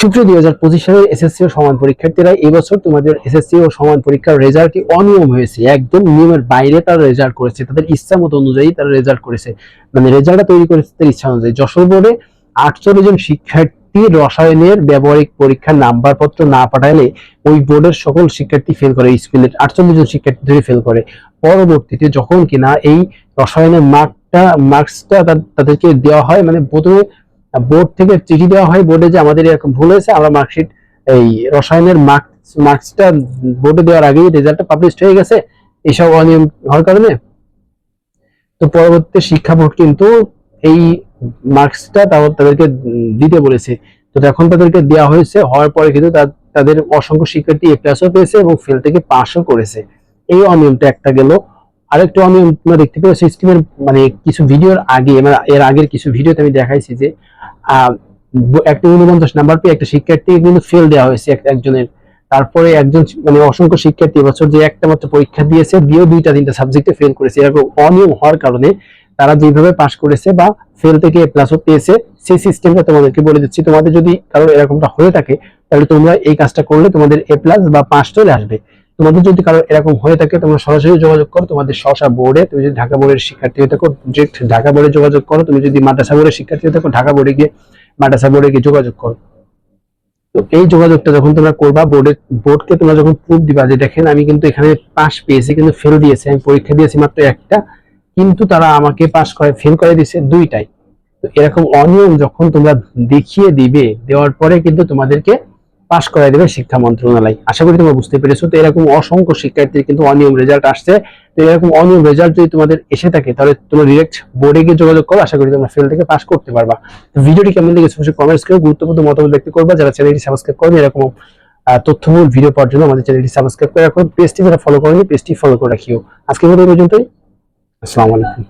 সুপ্রিয় দুই হাজার পঁচিশ সালের এসএসসি ও সমান পরীক্ষার্থীরা এবছর তোমাদের এসএসসি ও সমান পরীক্ষার রেজাল্টটি অনিয়ম হয়েছে। একদম নিয়মের বাইরে তারা রেজাল্ট করেছে। তাদের ইচ্ছা মতো অনুযায়ী তারা রেজাল্ট করেছে। মানে রেজাল্টটা তৈরি করেছে তাদের ইচ্ছা অনুযায়ী। যশোর বোর্ডে আটচল্লিশ জন শিক্ষার্থী রসায়নের ব্যবহারিক পরীক্ষার নাম্বারপত্র না পাঠালে ওই বোর্ডের সকল শিক্ষার্থী ফেল করে স্কুলের আটচল্লিশ জন শিক্ষার্থী ধরে ফেল করে। পরবর্তীতে যখন কিনা এই রসায়নের মার্কটা মার্কসটা তাদেরকে দেওয়া হয় মানে প্রথমে বোর্ড থেকে চিঠি দেওয়া হয় বোর্ডে যে আমাদের এরকম ভুল হয়েছে, আমরা মার্কশিট এই রসায়নের মার্কস মার্কসটা বোর্ডে দেওয়ার আগেই রেজাল্টটা পাবলিশ হয়ে গেছে এইসব অনিয়ম হওয়ার কারণে। তো পরবর্তীতে শিক্ষা বোর্ড কিন্তু এই মার্কসটা তাদেরকে দিতে বলেছে। তো এখন তাদেরকে দেওয়া হয়েছে, হওয়ার পরে কিন্তু তাদের অসংখ্য শিক্ষার্থী এ প্লাসও পেয়েছে এবং ফেল থেকে পাসও করেছে। এই অনিয়মটা একটা গেল। আরেকটা আমি তোমরা দেখতে পেয়েছ সিস্টেমের মানে কিছু ভিডিওর আগে মানে এর আগের কিছু ভিডিওতে আমি দেখাইছি যে একটা উনপঞ্চাশ নাম্বার পেয়ে একটা শিক্ষার্থী কিন্তু ফেল দেওয়া হয়েছে একজনের। তারপরে একজন মানে অসংখ্য শিক্ষার্থী এবছর যে একটা মাত্র পরীক্ষা দিয়েছে, দিয়েও দুইটা তিনটা সাবজেক্টে ফেল করেছে। এরকম অনিয়ম হওয়ার কারণে তারা যেভাবে পাশ করেছে বা ফেল থেকে প্লাসও পেয়েছে, সেই সিস্টেমটা তোমাদেরকে বলে দিচ্ছি। তোমাদের যদি কারও এরকমটা হয়ে থাকে, তাহলে তোমরা এই কাজটা করলে তোমাদের এ প্লাস বা পাস চলে আসবে। তোমাদের যদি কারও এরকম হয়ে থাকে, তোমরা সরাসরি যোগাযোগ করো। তোমাদের স্বশা বোর্ডে তুমি যদি ঢাকা বোর্ডের শিক্ষার্থী হয়ে থাকো ডিরেক্ট ঢাকা বোর্ডে যোগাযোগ করো। তুমি যদি মাদ্রাসা বোর্ডের শিক্ষার্থী হয়ে থাকো, ঢাকা বোর্ডে গিয়ে, মাদ্রাসা বোর্ডে গিয়ে যোগাযোগ করো। তো এই যোগাযোগটা যখন তোমরা করবা বোর্ডের বোর্ডকে তোমরা যখন প্রুফ দিবা যে দেখেন আমি কিন্তু এখানে পাস পেয়েছি, কিন্তু ফেল দিয়েছি, আমি পরীক্ষা দিয়েছি মাত্র একটা, কিন্তু তারা আমাকে পাস করে ফেল করে দিয়েছে দুইটাই। তো এরকম অনিয়ম যখন তোমরা দেখিয়ে দিবে, দেওয়ার পরে কিন্তু তোমাদেরকে পাস করাই দেবে শিক্ষা মন্ত্রণালয়। আশা করি তোমরা বুঝতে পেরেছ। তো এরকম অসংখ্য শিক্ষার্থীর কিন্তু অনিয়ম রেজাল্ট আসছে। তো এরকম অনিয়ম রেজাল্ট যদি তোমাদের এসে থাকে, তাহলে তোমরা ডিরেক্ট বোর্ডে গিয়ে যোগাযোগ করো। আশা করি তোমরা ফেল থেকে পাস করতে পারবা। তো ভিডিওটি কেমন লেগেছে অবশ্যই কমেন্টস করে গুরুত্বপূর্ণ মতামত ব্যক্ত করবা। যারা চ্যানেলটি সাবস্ক্রাইব করবে এরকম তথ্যমূল ভিডিও পাওয়ার জন্য আমাদের চ্যানেলটি সাবস্ক্রাইব করে রাখুন পেজটি যারা ফলো করেনি, পেজটি ফলো করে রাখিও। আজকের মতো পর্যন্তই। আসসালামু আলাইকুম।